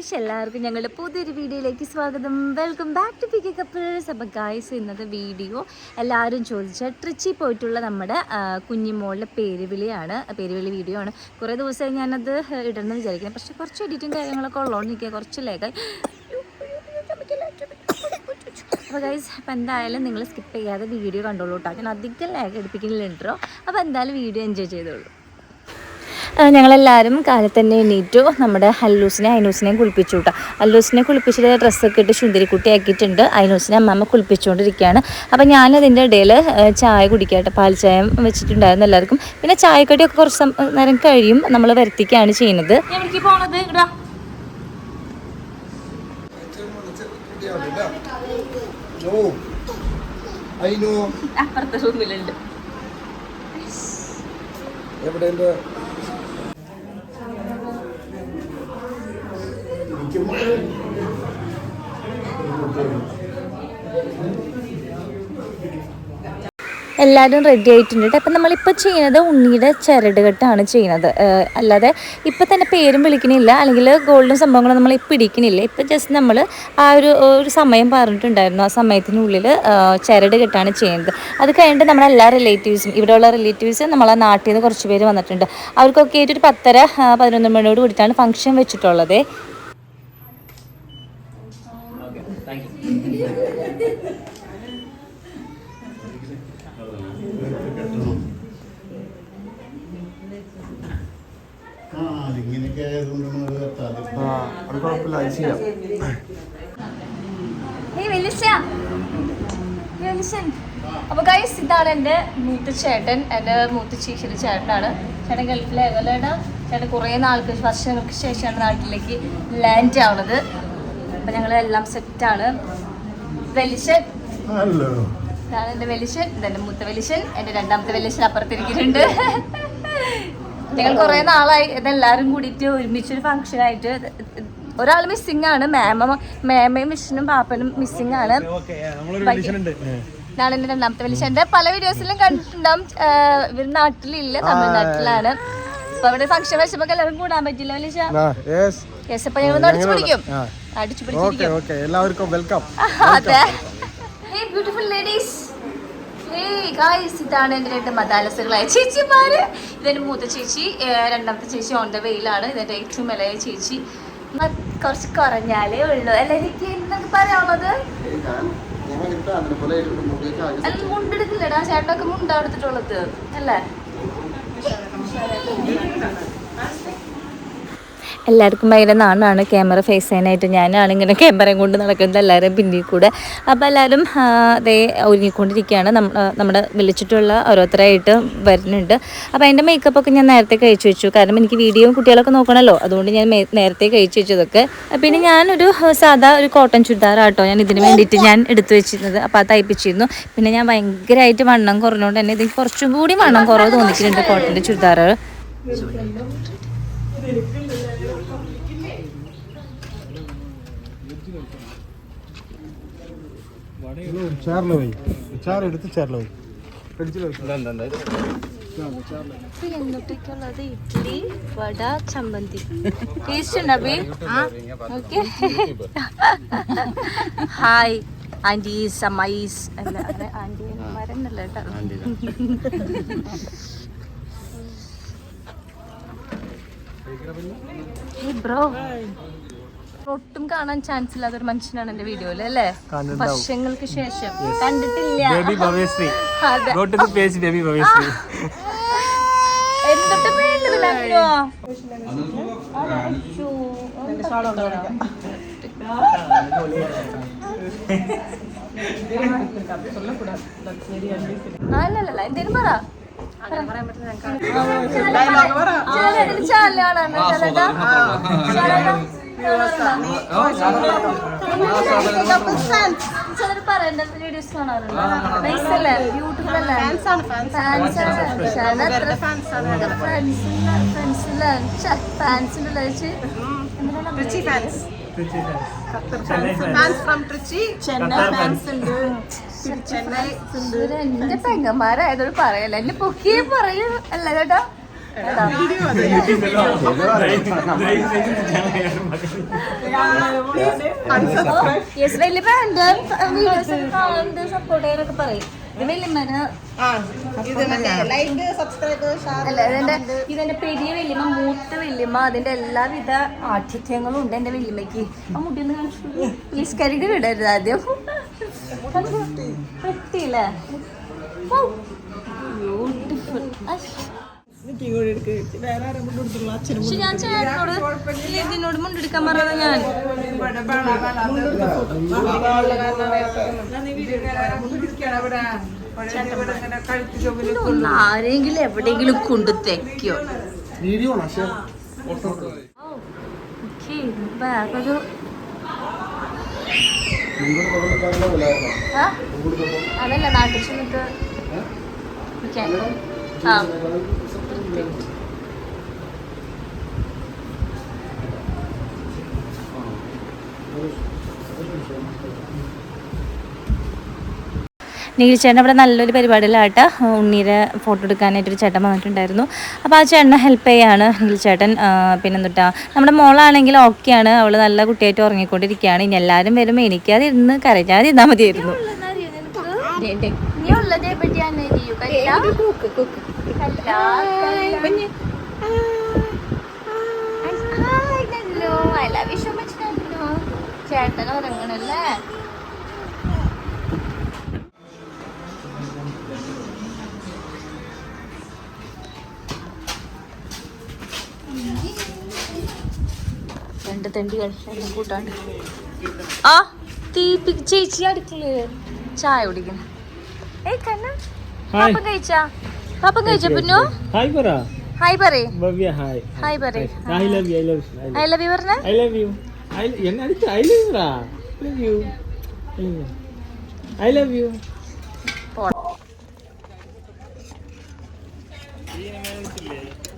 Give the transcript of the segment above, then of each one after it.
Guys എല്ലാവർക്കും ഞങ്ങളുടെ പുതിയൊരു വീഡിയോയിലേക്ക് സ്വാഗതം. Welcome back to Pick Couples അപ്പോൾ ഗായ്സ് ഇന്നത്തെ വീഡിയോ എല്ലാവരും ചോദിച്ച ട്രിച്ചി പോയിട്ടുള്ള നമ്മുടെ കുഞ്ഞിമോളുടെ പേരുവിളിയാണ്. പേരുവിളി വീഡിയോ ആണ്. കുറേ ദിവസമായി ഞാനത് ഇടണമെന്ന് വിചാരിക്കുന്നത് പക്ഷേ കുറച്ച് എഡിറ്റും കാര്യങ്ങളൊക്കെ ഉള്ളതുകൊണ്ട് നിൽക്കുക കുറച്ച് ലേഖ അപ്പോൾ ഗൈസ് അപ്പോൾ എന്തായാലും നിങ്ങൾ സ്കിപ്പ് ചെയ്യാതെ വീഡിയോ കണ്ടോളൂ കേട്ടോ. ഞാൻ അധികം ലേഖ എടുപ്പിക്കുന്നില്ല അപ്പോൾ എന്തായാലും വീഡിയോ എൻജോയ് ചെയ്തോളൂ. ഞങ്ങളെല്ലാവരും കാലത്ത് തന്നെ എണീറ്റു. നമ്മുടെ ഹല്ലൂസിനെ അയനൂസിനെയും കുളിപ്പിച്ചു കേട്ടോ അല്ലൂസിനെ കുളിപ്പിച്ചിട്ട് ഡ്രസ്സൊക്കെ ഇട്ട് ശുന്തിരിക്കുട്ടി ആക്കിയിട്ടുണ്ട് അയനൂസിനെ അമ്മമ്മ കുളിപ്പിച്ചുകൊണ്ടിരിക്കുകയാണ് അപ്പോൾ ഞാനതിന്റെ ഇടയിൽ ചായ കുടിക്കട്ടെ പാൽ ചായ വെച്ചിട്ടുണ്ടായിരുന്നു എല്ലാവർക്കും. പിന്നെ ചായക്കടിയൊക്കെ കുറച്ച് നേരം കഴിയും. നമ്മൾ വരുത്തിക്കുകയാണ് ചെയ്യുന്നത്. അപ്പുറത്തെ റൂമിലുണ്ട് എവിടെ എല്ലാവരും റെഡി ആയിട്ടുണ്ട് കേട്ടോ അപ്പം നമ്മളിപ്പോൾ ചെയ്യുന്നത് ഉണ്ണിയുടെ ചരട് കെട്ടാണ് ചെയ്യുന്നത് അല്ലാതെ ഇപ്പം തന്നെ പേരും വിളിക്കണില്ല. അല്ലെങ്കിൽ ഗോൾഡും സംഭവങ്ങളും നമ്മൾ ഇപ്പം ഇടിക്കണില്ല. ഇപ്പം ജസ്റ്റ് നമ്മൾ ആ ഒരു ഒരു സമയം പറഞ്ഞിട്ടുണ്ടായിരുന്നു. ആ സമയത്തിനുള്ളിൽ ചരട് കെട്ടാണ് ചെയ്യുന്നത്. അത് കഴിഞ്ഞിട്ട് നമ്മുടെ എല്ലാ റിലേറ്റീവ്സും ഇവിടെയുള്ള റിലേറ്റീവ്സ് നമ്മളെ നാട്ടിൽ നിന്ന് കുറച്ച് പേര് വന്നിട്ടുണ്ട്. അവർക്കൊക്കെ ആയിട്ട് ഒരു പത്തര പതിനൊന്ന് മണിയോട് കൂടിയിട്ടാണ് ഫംഗ്ഷൻ വെച്ചിട്ടുള്ളത് ആ അതിങ്ങനെയൊക്കെ ആയതുകൊണ്ടാണ് അത് എത്താതെ ആ അത് കുഴപ്പമില്ല അത് ചെയ്യാം അപ്പൊ ഗൈസ് ഇതാണ് എന്റെ മൂത്ത ചേട്ടൻ എന്റെ മൂത്ത ചേച്ചിയുടെ ചേട്ടനാണ്. ചേട്ടൻ ഗൾഫിലെ ഏട്ടാ ചേട്ടൻ കുറേ നാൾക്ക് വർഷങ്ങൾക്ക് ശേഷമാണ് നാട്ടിലേക്ക് ലാൻഡ് ആവുന്നത് അപ്പൊ ഞങ്ങൾ എല്ലാം ആണ് വെലിശൻ ഹലോ ഇതാണ് എന്റെ വെലിശൻ ഇതെന്റെ മൂത്ത വെലിശൻ എന്റെ രണ്ടാമത്തെ വെലിശൻ അപ്പുറത്തിരിക്കുന്നുണ്ട്. ഞങ്ങൾ കുറേ നാളായി ഇതെല്ലാരും കൂടിയിട്ട് ഒരുമിച്ചൊരു ഫംഗ്ഷൻ ആയിട്ട് ഒരാൾ മിസ്സിംഗ് ആണ്. മേമ മാമയും വിഷ്ണും പാപ്പനും മിസ്സിംഗ് ആണ്. ഇതാണ് എന്റെ രണ്ടാമത്തെ വെലിഷൻ എന്റെ പല വീഡിയോസിലും കണ്ടിട്ടുണ്ടാവും. ഇവർ നാട്ടിലില്ല തമിഴ്നാട്ടിലാണ്. അപ്പൊ അവിടെ ഫംഗ്ഷൻ വെച്ചപ്പോ എല്ലാവരും കൂടാൻ പറ്റില്ല വലിയ ഞങ്ങൾ നടിച്ചു പിടിക്കും ഓക്കെ ഓക്കെ എല്ലാവർക്കും വെൽക്കം അതെ. Hey beautiful ladies hey guys ഇതാണ് എന്റെ രണ്ട് മതാലസുകളായ ചേച്ചിമാര്. ഇതെന്റെ മൂത്ത ചേച്ചി രണ്ടാമത്തെ ചേച്ചി ഓൺ ദ വെയിലാണ് ഇതെന്റെ ഏറ്റവും ഇളയ ചേച്ചി. കുറച്ച് കുറഞ്ഞാലേ ഉള്ളൂ. അല്ല എനിക്ക് എന്തൊക്കെ പറയാനുള്ളത്? അല്ല മുണ്ടെടുക്കില്ലടാ. ചേട്ടനൊക്കെ മുണ്ടാ എടുത്തിട്ടുള്ളത്. അല്ലേ? എല്ലാവർക്കും ഭയങ്കര നാണാണ്. ക്യാമറ ഫേസ് ചെയ്യാനായിട്ട് ഞാനാണ് ഇങ്ങനെ ക്യാമറയും കൊണ്ട് നടക്കുന്നത് എല്ലാവരും പിന്നിൽ കൂടെ. അപ്പോൾ എല്ലാവരും അതേ ഒരുങ്ങിക്കൊണ്ടിരിക്കുകയാണ്. നമ്മുടെ വിളിച്ചിട്ടുള്ള ഓരോരുത്തരായിട്ട് വരുന്നുണ്ട്. അപ്പോൾ അതിന്റെ മേക്കപ്പൊക്കെ ഞാൻ നേരത്തെ കഴിച്ചു വെച്ചു. കാരണം എനിക്ക് വീഡിയോയും കുട്ടികളൊക്കെ നോക്കണമല്ലോ. അതുകൊണ്ട് ഞാൻ നേരത്തെ കഴിച്ചു വെച്ചതൊക്കെ. പിന്നെ ഞാനൊരു സാധാ ഒരു കോട്ടൺ ചുരിദാറാട്ടോ ഞാൻ ഇതിന് വേണ്ടിയിട്ട് ഞാൻ എടുത്തു വെച്ചിരുന്നത്. അപ്പോൾ അത് തയ്പ്പിച്ചിരുന്നു. പിന്നെ ഞാൻ ഭയങ്കരമായിട്ട് വണ്ണം കുറഞ്ഞുകൊണ്ട് തന്നെ ഇതിന് കുറച്ചും കൂടി വണ്ണം കുറവ് തോന്നിച്ചിട്ടുണ്ട് കോട്ടന്റെ ചുരിദാറ് ചേർല പോയി. ചേർ എടുത്ത് ചേർല പോയി. ഫ്രിഡ്ജിൽ എന്നത്തേക്കുള്ളത് ഇഡ്ഡലി വട ചമ്മന്തി. ടേസ്റ്റ് ഉണ്ട് അബി ഓക്കെ. ഹായ് ആന്റീസ് അമ്മൈസ് അല്ല ആന്റി മരന്നല്ല കേട്ടോ. ബ്രോ. ഒട്ടും കാണാൻ ചാൻസ് ഇല്ലാത്ത ഒരു മനുഷ്യനാണ് എന്റെ വീഡിയോയിൽ അല്ലേ. വർഷങ്ങൾക്ക് ശേഷം. കണ്ടിട്ടില്ല. എന്തൊട്ട് വേണ്ടതില്ലോ അല്ലല്ല എന്തേലും പറ. ചിലർ പറയണ്ട വീഡിയോസ് കാണാറുണ്ട് നൈസ് അല്ലേ ബ്യൂട്ടിഫുൾ അല്ലേ ഫാൻസ് ആണ് ഫാൻസിന്റെ എന്റെ പെങ്ങന്മാരായതോട് പറയല്ല? എന്നെ പൊക്കിയേ പറയൂ. അല്ല കേട്ടോ. യെസ് സപ്പോർട്ട് ഇതെന്റെ പെരിയ വല്യമ്മ മൂത്ത വല്യമ്മ അതിന്റെ എല്ലാവിധ ആഠ്യത്വങ്ങളും ഉണ്ട് എന്റെ വല്യമ്മക്ക് ആ മുടി ഒന്ന് പ്ലീസ് കരുതി വിടരുത് ആദ്യം പറ്റിയില്ലേ ബ്യൂട്ടിഫുൾ പക്ഷെ ഞാൻ ചേട്ടനോട് ഇതിനോട് മുണ്ടെടുക്കാൻ പറഞ്ഞത് ഞാൻ. ഇതൊന്ന് ആരെങ്കിലും എവിടെയെങ്കിലും കൊണ്ട് തെക്കോ? അതല്ല നാട്ടിൽ ചെന്നിട്ട്. ആ. നീൽ ചേട്ടൻ അവിടെ നല്ലൊരു പരിപാടിയിലായിട്ട് ഉണ്ണീരെ ഫോട്ടോ എടുക്കാനായിട്ട് ഒരു ചേട്ടൻ വന്നിട്ടുണ്ടായിരുന്നു. അപ്പോൾ ആ ചേട്ടനെ ഹെൽപ്പ് ചെയ്യാണ് നീൽ ചേട്ടൻ. പിന്നെന്തുട്ടാ നമ്മുടെ മോളാണെങ്കിൽ ഓക്കെയാണ് അവൾ നല്ല കുട്ടിയായിട്ട് ഉറങ്ങിക്കൊണ്ടിരിക്കുകയാണ്. ഇനി എല്ലാവരും വരുമ്പോൾ എനിക്കത് ഇരുന്ന് കരഞ്ഞാൽ ഇരുന്നാൽ മതിയായിരുന്നു ചേട്ടൻ ഉറങ്ങണല്ലേ? രണ്ട് തണ്ടികൾ എല്ലാം കൂട്ടാണ്ട്. ആ തീപ്പി ചേച്ചി അടുക്കള ചായ കുടിക്കണം പാപ്പം കഴിച്ചാ? പാപ്പം കഴിച്ച പിന്നു? ഹായ് പറ. ഹായ് പറയേ. ഭവ്യ ഹായ് ഹായ് പറയേ. I love you I love I love you പറഞ്ഞ? ഐ ലവ് യു ഐ എന്നെ അടിച്ച I love you love you I love you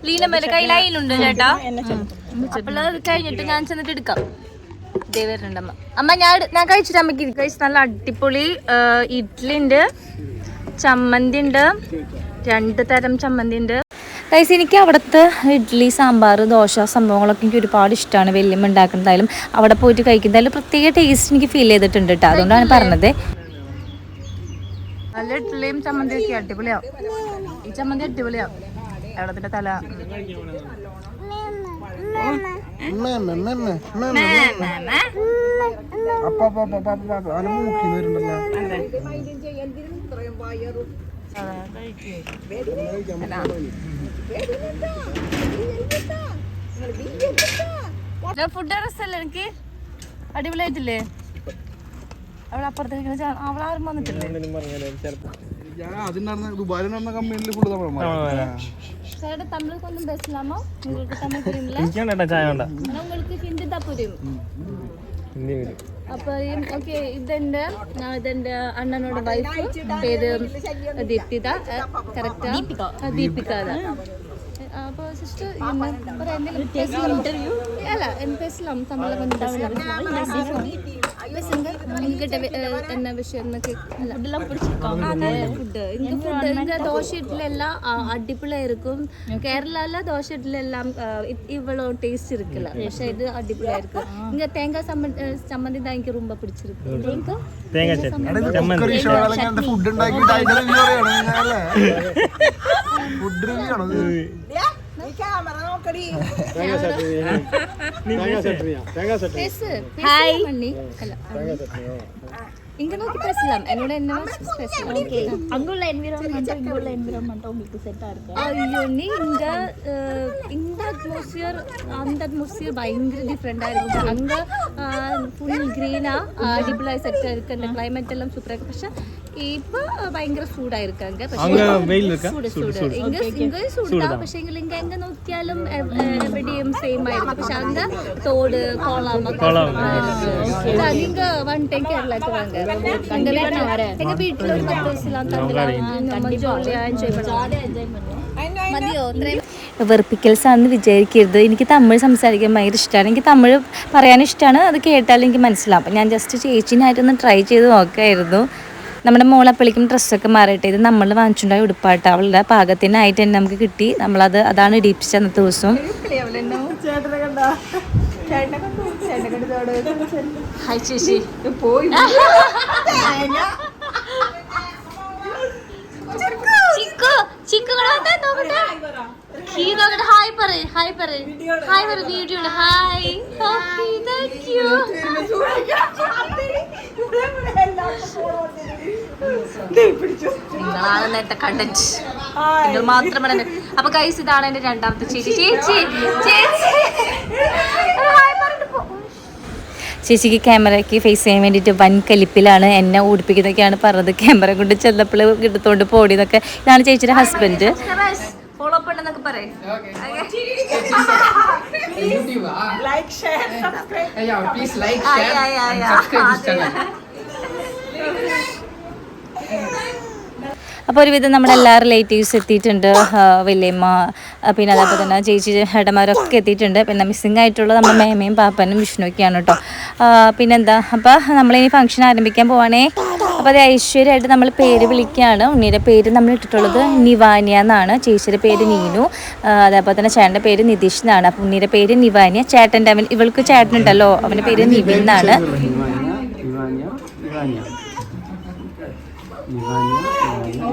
ലീനമ്മയുടെ കയ്യിൽ അയിലുണ്ട് ചേട്ടാ. അപ്പോൾ അത് കഴിഞ്ഞിട്ട് ഞാൻ ചെന്നിട്ട് എടുക്കാം. വരുന്നുണ്ട് അമ്മ അമ്മ ഞാൻ ഞാൻ കഴിച്ചിട്ട് അമ്മയ്ക്ക് ഇത് കഴിച്ച് നല്ല അടിപൊളി ഇഡ്ലി ഇഡ്ഡലി ഉണ്ട് ചമ്മന്തി ഉണ്ട് രണ്ട് തരം ചമ്മന്തി ഉണ്ട് ഗൈസ് എനിക്ക് അവിടുത്തെ ഇഡ്ഡലി സാമ്പാർ ദോശ സംഭവങ്ങളൊക്കെ എനിക്ക് ഒരുപാട് ഇഷ്ടമാണ് വെല്ലുമ്മ ഉണ്ടാക്കുന്നതായാലും അവിടെ പോയിട്ട് കഴിക്കുന്നതായാലും പ്രത്യേക ടേസ്റ്റ് എനിക്ക് ഫീൽ ചെയ്തിട്ടുണ്ട് കേട്ടോ അതുകൊണ്ടാണ് പറഞ്ഞത്. നല്ല ഇഡ്ഡലിയും ചമ്മന്തിയൊക്കെ അടിപൊളിയാവും ഈ ചമ്മന്തി അടിപൊളിയാവും എവിടത്തിന്റെ തല അപ്പ അപ്പ അപ്പ അപ്പ അപ്പ അപ്പ അവനെ മൂക്കിന്ന് വരുന്നുണ്ടല്ലോ ഫുഡ് രസമല്ലേ എനിക്ക്? അടിപൊളിയായിട്ടില്ലേ? അവളപ്പുറത്തേക്ക് അപ്പുറത്തേക്ക് അവളാരും വന്നിട്ടില്ലേ? ഞാൻ അതിന് നടന്ന ദുബായിൽ നടന്ന കമ്പനിയിൽ ഫുള്ള് തമിഴന്മാർ ചേട്ടാ തമിഴ് കൊണ്ടും பேசலாமா உங்களுக்கு தமிழ் புரியுங்களா എനിക്കാണ്ട ചായ വേണ്ട ஆனா உங்களுக்கு ஹிந்தி தான் புரியும் ഹിന്ദി വരും അപ്പൊ ഓക്കെ ഇതെന്റെ ആ, ഇതെന്റെ അണ്ണനോട് വൈഫ് പേര് ദീപ്തിത കറക്റ്റാ ദീപിക അപ്പൊ സിസ്റ്റർ ഇന്റർവ്യൂ അല്ല എന്ന് பேசலாம் தமிழ்ல கொஞ்சம் பேசலாம் பேசுங்க எங்ககிட்ட வே- என்ன விஷயம் ஃபுட்டெல்லாம் பிடிச்சிருக்காங்க ஃபுட்டு இங்க ஃபுட்டு இங்க தோசை இட்லி எல்லாம் அடிப்புல இருக்கும் கேரளால தோசை இட்லி எல்லாம் இ- இவ்வளவு டேஸ்ட் இருக்குல்ல പക്ഷേ ഇത് അടിപൊളിയാ இருக்கு இங்க தேங்காய் சம்மந்தி சம்மந்தி தான் எனக்கு ரொம்ப பிடிச்சிருக்கு உங்களுக்கு തേങ്ങ ചട്നി ഫുഡ് ഉണ്ടാക്കിയിട്ട് അതിന്റെ റിവ്യൂ പറയണം ഫുഡ് റിവ്യൂ ആണോ பேசு ஹாய் இங்க நோக்கி பேசலாம். என்னோட என்ன பேசலாம். ஓகே. அங்க உள்ள என்விரான்மெண்ட் இங்க உள்ள என்விரான்மெண்ட் உங்களுக்கு செட்டா இப்ப பயங்கர ഇങ്ങ എങ്ങ സെയിം ആയിരിക്കും. വൺ വിചാരിക്കരുത്. എനിക്ക് തമിഴ് സംസാരിക്കാൻ ഭയങ്കര ഇഷ്ടമാണ് എനിക്ക് തമിഴ് പറയാനിഷ്ടമാണ് അത് കേട്ടാലും എനിക്ക് മനസ്സിലാവും. ഞാൻ ജസ്റ്റ് ചേച്ചിനായിട്ടൊന്ന് ട്രൈ ചെയ്ത് നോക്കായിരുന്നു. നമ്മുടെ മോളപ്പളിക്കും ഡ്രസ്സൊക്കെ മാറിയിട്ട് ഇത് നമ്മൾ വാങ്ങിച്ചുണ്ടായ ഉടുപ്പാട്ട. അവളുടെ പാകത്തിനായിട്ട് തന്നെ നമുക്ക് കിട്ടി. നമ്മളത് അതാണ് ഇടിപ്പിച്ച അന്നത്തെ ദിവസം. ഹായ് ചേച്ചി. പോയി ഹായ് പറ ഹായ് പറ ഹായ് പറ video hi okay thank you നിങ്ങളാണ് നേരത്തെ കണ്ടന്റ് നിങ്ങൾ മാത്രമാണ് അപ്പൊ കൈസ് ഇതാണ് എന്റെ രണ്ടാമത്തെ ചേച്ചി. ചേച്ചി ചേച്ചി. ഹായ് പറഞ്ഞിട്ട് പോ. ചേച്ചിക്ക് ക്യാമറയ്ക്ക് ഫേസ് ചെയ്യാൻ വേണ്ടിയിട്ട് വൻ കലിപ്പിലാണ് എന്നെ ഓടിപ്പിക്കുന്നതൊക്കെയാണ് പറഞ്ഞത്. ക്യാമറ കൊണ്ട് ചെന്നപ്പോൾ എടുത്തോണ്ട് പോടിയതൊക്കെ ഇതാണ് ചേച്ചിയുടെ ഹസ്ബൻഡ് ഫോളോ ഉണ്ടെന്നൊക്കെ പറയും. ലൈക്ക് ഷെയർ സബ്സ്ക്രൈബ് അപ്പോൾ ഒരുവിധം നമ്മുടെ എല്ലാ റിലേറ്റീവ്സ് എത്തിയിട്ടുണ്ട് വലിയമ്മ പിന്നെ അതേപോലെ തന്നെ ചേച്ചി ഏട്ടന്മാരൊക്കെ എത്തിയിട്ടുണ്ട്. പിന്നെ മിസ്സിംഗ് ആയിട്ടുള്ള നമ്മുടെ മേമയും പാപ്പനും വിഷ്ണുവൊക്കെയാണ് കേട്ടോ. പിന്നെന്താ? അപ്പോൾ നമ്മളിനി ഫംഗ്ഷൻ ആരംഭിക്കാൻ പോവാണേ. അപ്പോൾ അത് ഐശ്വര്യമായിട്ട് നമ്മൾ പേര് വിളിക്കുകയാണ്. ഉണ്ണിയുടെ പേര് നമ്മൾ ഇട്ടിട്ടുള്ളത് നിവാനിയ എന്നാണ്. ചേച്ചിയുടെ പേര് നീനു. അതേപോലെ തന്നെ ചേട്ടന്റെ പേര് നിതീഷ് എന്നാണ്. അപ്പോൾ ഉണ്ണിയുടെ പേര് നിവാനിയ. ചേട്ടന്റെ അവൻ ഇവൾക്ക് ചേട്ടനുണ്ടല്ലോ. അവന്റെ പേര് നിവിൻ എന്നാണ്.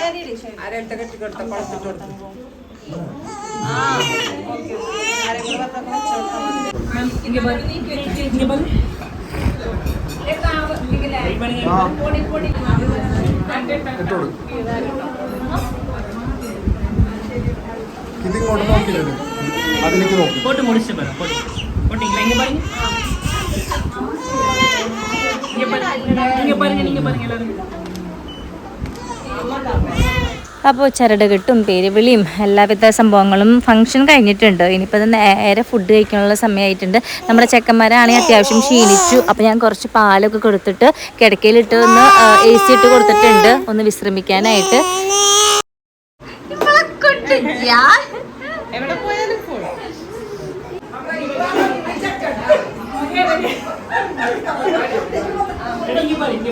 മാറ്റിട്ട് വിളക്ക് മാറ്റിട്ട് ആ ഇട്ടോളൂ ഇതിങ്ങോട്ട് നോക്കില്ലേ അതിലേക്ക് നോക്കും போட்டு முடிச்சு பாருங்க போட்டு போட்டிங்களா இங்க பாருங்க இங்க பாருங்க இங்க பாருங்க நீங்க பாருங்க எல்லாரும் അപ്പോൾ ചരടുകെട്ടും പേരുവിളിയും എല്ലാവിധ സംഭവങ്ങളും ഫംഗ്ഷൻ കഴിഞ്ഞിട്ടുണ്ട്. ഇനിയിപ്പോൾ നേരെ ഫുഡ് കഴിക്കാനുള്ള സമയമായിട്ടുണ്ട് നമ്മുടെ ചെക്കന്മാരാണെങ്കിൽ അത്യാവശ്യം ക്ഷീണിച്ചു. അപ്പോൾ ഞാൻ കുറച്ച് പാലൊക്കെ കൊടുത്തിട്ട് കിടക്കയിലിട്ട് ഒന്ന് എ സി ഇട്ട് കൊടുത്തിട്ടുണ്ട്. ഒന്ന് വിശ്രമിക്കാനായിട്ട്. എവിടെ പോയാലും ഇനി പറ ഇനി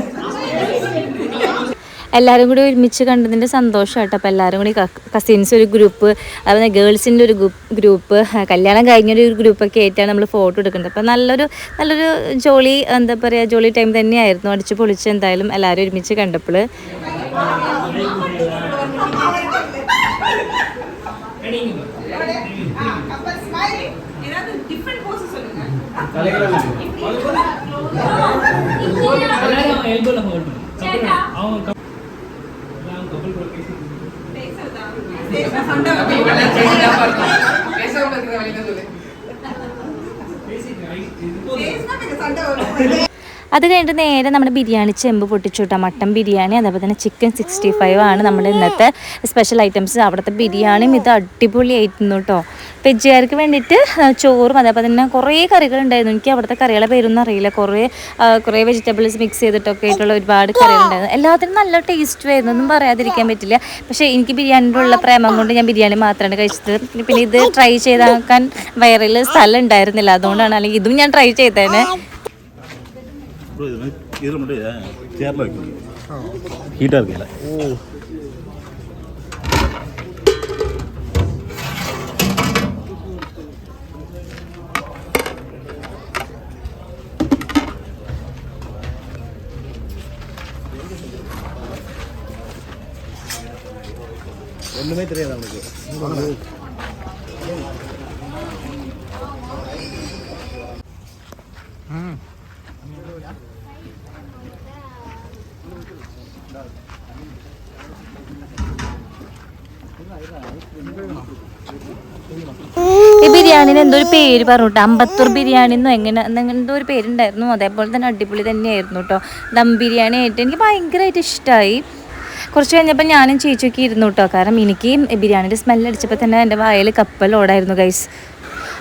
എല്ലാവരും കൂടി ഒരുമിച്ച് കണ്ടതിന്റെ സന്തോഷം കേട്ടോ അപ്പോൾ എല്ലാവരും കൂടി കസിൻസ് ഒരു ഗ്രൂപ്പ് അതുപോലെ ഗേൾസിന്റെ ഒരു ഗ്രൂപ്പ് കല്യാണം കഴിഞ്ഞൊരു ഗ്രൂപ്പൊക്കെ ആയിട്ടാണ് നമ്മൾ ഫോട്ടോ എടുക്കുന്നത് അപ്പോൾ നല്ലൊരു നല്ലൊരു ജോളി എന്താ പറയുക ജോളി ടൈം തന്നെയായിരുന്നു അടിച്ച് പൊളിച്ച് എന്തായാലും എല്ലാവരും ഒരുമിച്ച് കണ്ടപ്പോൾ Ready, சண்டை வரும். അത് കഴിഞ്ഞിട്ട് നേരെ നമ്മുടെ ബിരിയാണി ചെമ്പ് പൊട്ടിച്ചുട്ട മട്ടൻ ബിരിയാണി അതേപോലെ തന്നെ ചിക്കൻ സിക്സ്റ്റി ഫൈവ് ആണ് നമ്മുടെ ഇന്നത്തെ സ്പെഷ്യൽ ഐറ്റംസ് അവിടുത്തെ ബിരിയാണിയും ഇത് അടിപൊളിയായിരുന്നു കേട്ടോ വെജ്ജുകാർക്ക് വേണ്ടിയിട്ട് ചോറും അതേപോലെ തന്നെ കുറേ കറികൾ ഉണ്ടായിരുന്നു എനിക്ക് അവിടുത്തെ കറികളെ പേരൊന്നും അറിയില്ല. കുറേ കുറേ വെജിറ്റബിൾസ് മിക്സ് ചെയ്തിട്ടൊക്കെ ആയിട്ടുള്ള ഒരുപാട് കറികളുണ്ടായിരുന്നു. എല്ലാത്തിനും നല്ല ടേസ്റ്റ് ആയിരുന്നു ഒന്നും പറയാതിരിക്കാൻ പറ്റില്ല. പക്ഷേ എനിക്ക് ബിരിയാണിയുടെ ഉള്ള പ്രേമം കൊണ്ട് ഞാൻ ബിരിയാണി മാത്രമാണ് കഴിച്ചത്. പിന്നെ ഇത് ട്രൈ ചെയ്താക്കാൻ വയറിൽ സ്ഥലം ഉണ്ടായിരുന്നില്ല. അതുകൊണ്ടാണ് അല്ലെങ്കിൽ ഇതും ഞാൻ ട്രൈ ചെയ്തേനെ. இதில் மட்டும் சேரில் வைக்கணும் ஹீட்டாக இருக்குல்ல ஒன்றுமே தெரியாது அவனுக்கு. ഈ ബിരിയാണിന് എന്തോ ഒരു പേര് പറഞ്ഞു കേട്ടോ അമ്പത്തൂർ ബിരിയാണി എന്നോ എങ്ങനെ എന്തോ ഒരു പേരുണ്ടായിരുന്നു. അതേപോലെ തന്നെ അടിപൊളി തന്നെയായിരുന്നു കേട്ടോ ദം ബിരിയാണി ആയിട്ട് എനിക്ക് ഭയങ്കരമായിട്ട് ഇഷ്ടമായി കുറച്ച് കഴിഞ്ഞപ്പോൾ ഞാനും ചേച്ചിയൊക്കെ ഇരുന്നു കേട്ടോ കാരണം എനിക്ക് ബിരിയാണിയുടെ സ്മെല്ലടിച്ചപ്പോൾ തന്നെ എന്റെ വായിൽ കപ്പലോടായിരുന്നു ഗൈസ്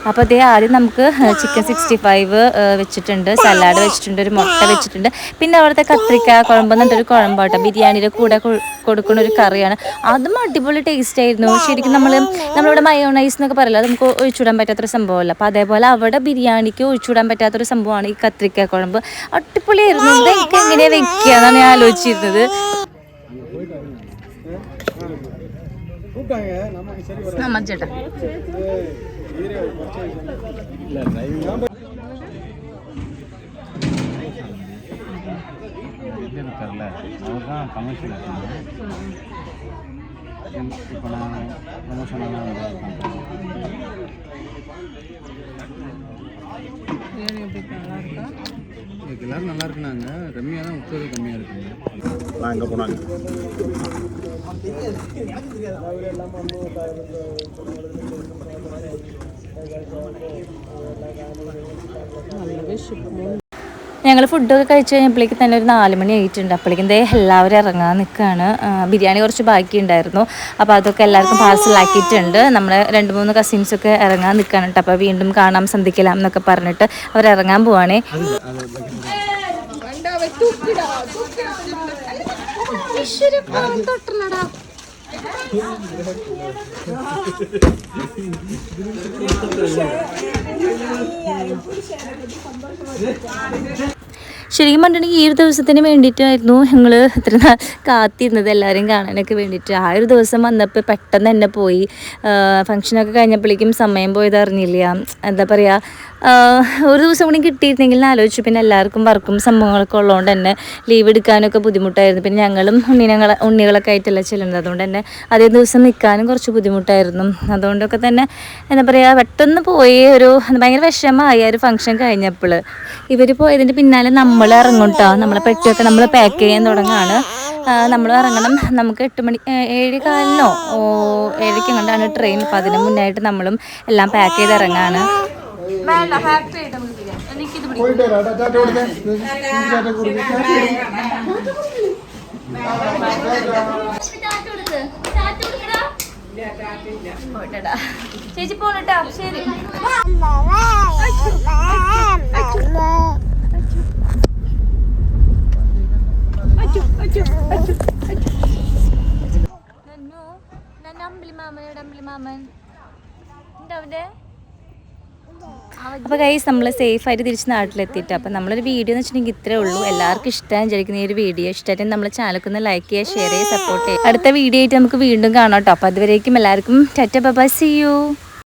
അപ്പോൾ അതേ ആദ്യം നമുക്ക് ചിക്കൻ സിക്സ്റ്റി ഫൈവ് വെച്ചിട്ടുണ്ട് സലാഡ് വെച്ചിട്ടുണ്ട് ഒരു മുട്ട വെച്ചിട്ടുണ്ട് പിന്നെ അവിടുത്തെ കത്രിക്ക കുഴമ്പ് എന്നിട്ടൊരു കുഴമ്പ് കേട്ടോ ബിരിയാണിയുടെ കൂടെ കൊടുക്കുന്ന ഒരു കറിയാണ് അതും അടിപൊളി ടേസ്റ്റ് ആയിരുന്നു ശരിക്കും നമ്മൾ നമ്മളിവിടെ മയോണൈസ് എന്നൊക്കെ പറയില്ല നമുക്ക് ഒഴിച്ചുവിടാൻ പറ്റാത്തൊരു സംഭവമല്ല അപ്പോൾ അതേപോലെ അവിടെ ബിരിയാണിക്ക് ഒഴിച്ചുവിടാൻ പറ്റാത്തൊരു സംഭവമാണ് ഈ കത്രിക്ക കുഴമ്പ് അടിപൊളിയായിരുന്നു ഇത് എനിക്ക് എങ്ങനെയാണ് വെക്കുക ഞാൻ ആലോചിച്ചിരുന്നത് ചേട്ടാ இல்லை டிரைவிங் இது இருக்கார்ல அவர் தான் கமர்ஷியல் இருக்காங்க இப்போ நான் ப்ரொமோஷனாக இதுக்கு எல்லோரும் நல்லா இருக்குனாங்க. ரம்யா தான் உத்தரவு கம்மியாக இருக்குங்க. நான் எங்கே போனாங்க. ഞങ്ങൾ ഫുഡൊക്കെ കഴിച്ച് കഴിഞ്ഞപ്പോഴേക്ക് തന്നെ ഒരു നാല് മണി ആയിട്ടുണ്ട്. അപ്പോഴേക്കും ദേ എല്ലാവരും ഇറങ്ങാൻ നിൽക്കുകയാണ് ബിരിയാണി കുറച്ച് ബാക്കി ഉണ്ടായിരുന്നു. അപ്പോൾ അതൊക്കെ എല്ലാവർക്കും പാഴ്സലാക്കിയിട്ടുണ്ട് നമ്മുടെ രണ്ട് മൂന്ന് കസിൻസൊക്കെ ഇറങ്ങാൻ നിൽക്കാനുണ്ട് അപ്പോൾ വീണ്ടും കാണാം സന്ധിക്കലാം എന്നൊക്കെ പറഞ്ഞിട്ട് അവർ ഇറങ്ങാൻ പോവാണേ. Yeah. ശരിക്കും പറഞ്ഞിട്ടുണ്ടെങ്കിൽ ഈ ഒരു ദിവസത്തിന് വേണ്ടിയിട്ടായിരുന്നു ഞങ്ങൾ ഇത്ര കാത്തിരുന്നത് എല്ലാവരും കാണാനൊക്കെ വേണ്ടിയിട്ട്. ആ ഒരു ദിവസം വന്നപ്പോൾ പെട്ടെന്ന് തന്നെ പോയി. ഫംഗ്ഷനൊക്കെ കഴിഞ്ഞപ്പോഴേക്കും സമയം പോയത് അറിഞ്ഞില്ല. എന്താ പറയുക ഒരു ദിവസം കൂടി കിട്ടിയിരുന്നെങ്കിൽ ആലോചിച്ചു. പിന്നെ എല്ലാവർക്കും വർക്കും സംഭവങ്ങളൊക്കെ ഉള്ളതുകൊണ്ട് തന്നെ ലീവ് എടുക്കാനൊക്കെ ബുദ്ധിമുട്ടായിരുന്നു. പിന്നെ ഞങ്ങളും ഉണ്ണിനങ്ങളെ ഉണ്ണികളൊക്കെ ആയിട്ടല്ല ചെല്ലുന്നത്. അതുകൊണ്ട് തന്നെ അതേ ദിവസം നിൽക്കാനും കുറച്ച് ബുദ്ധിമുട്ടായിരുന്നു. അതുകൊണ്ടൊക്കെ തന്നെ എന്താ പറയുക പെട്ടെന്ന് പോയി ഒരു ഭയങ്കര വിഷമമായി ഒരു ഫംഗ്ഷൻ കഴിഞ്ഞപ്പോൾ. ഇവർ പോയതിന്റെ പിന്നാലെ നമ്മൾ ഇറങ്ങും കേട്ടോ നമ്മളെ പെട്ടിയൊക്കെ നമ്മൾ പാക്ക് ചെയ്യാൻ തുടങ്ങുകയാണ് നമ്മൾ ഇറങ്ങണം. നമുക്ക് എട്ട് മണി ഏഴ് കാലിനോ? ഓ ഏഴയ്ക്ക് കണ്ടാണ് ട്രെയിൻ അപ്പം അതിന് മുന്നായിട്ട് നമ്മളും എല്ലാം പാക്ക് ചെയ്ത് ഇറങ്ങാണ്. പോയിട്ടടാ. ചേച്ചി പോണട്ടാ ശരി. അമ്പിളി മാമൻ എവിടെ അമ്പിളി മാമൻ ഉണ്ടവിടെ അപ്പോൾ കൈസ് നമ്മൾ സേഫ് ആയിട്ട് തിരിച്ച് നാട്ടിലെത്തിയിട്ട്. അപ്പോൾ നമ്മളൊരു വീഡിയോ എന്ന് വെച്ചിട്ടുണ്ടെങ്കിൽ ഇത്രേ ഉള്ളൂ. എല്ലാവർക്കും ഇഷ്ടം വിചാരിക്കുന്ന ഈ ഒരു വീഡിയോ ഇഷ്ടമായിട്ട് നമ്മൾ ഒന്ന് ലൈക്ക് ചെയ്യുക ഷെയർ ചെയ്യുക സപ്പോർട്ട് ചെയ്യുക. അടുത്ത വീഡിയോ ആയിട്ട് നമുക്ക് വീണ്ടും കാണാം കേട്ടോ. അപ്പോൾ അതുവരേക്കും എല്ലാവർക്കും ടാറ്റ ബൈ സി യു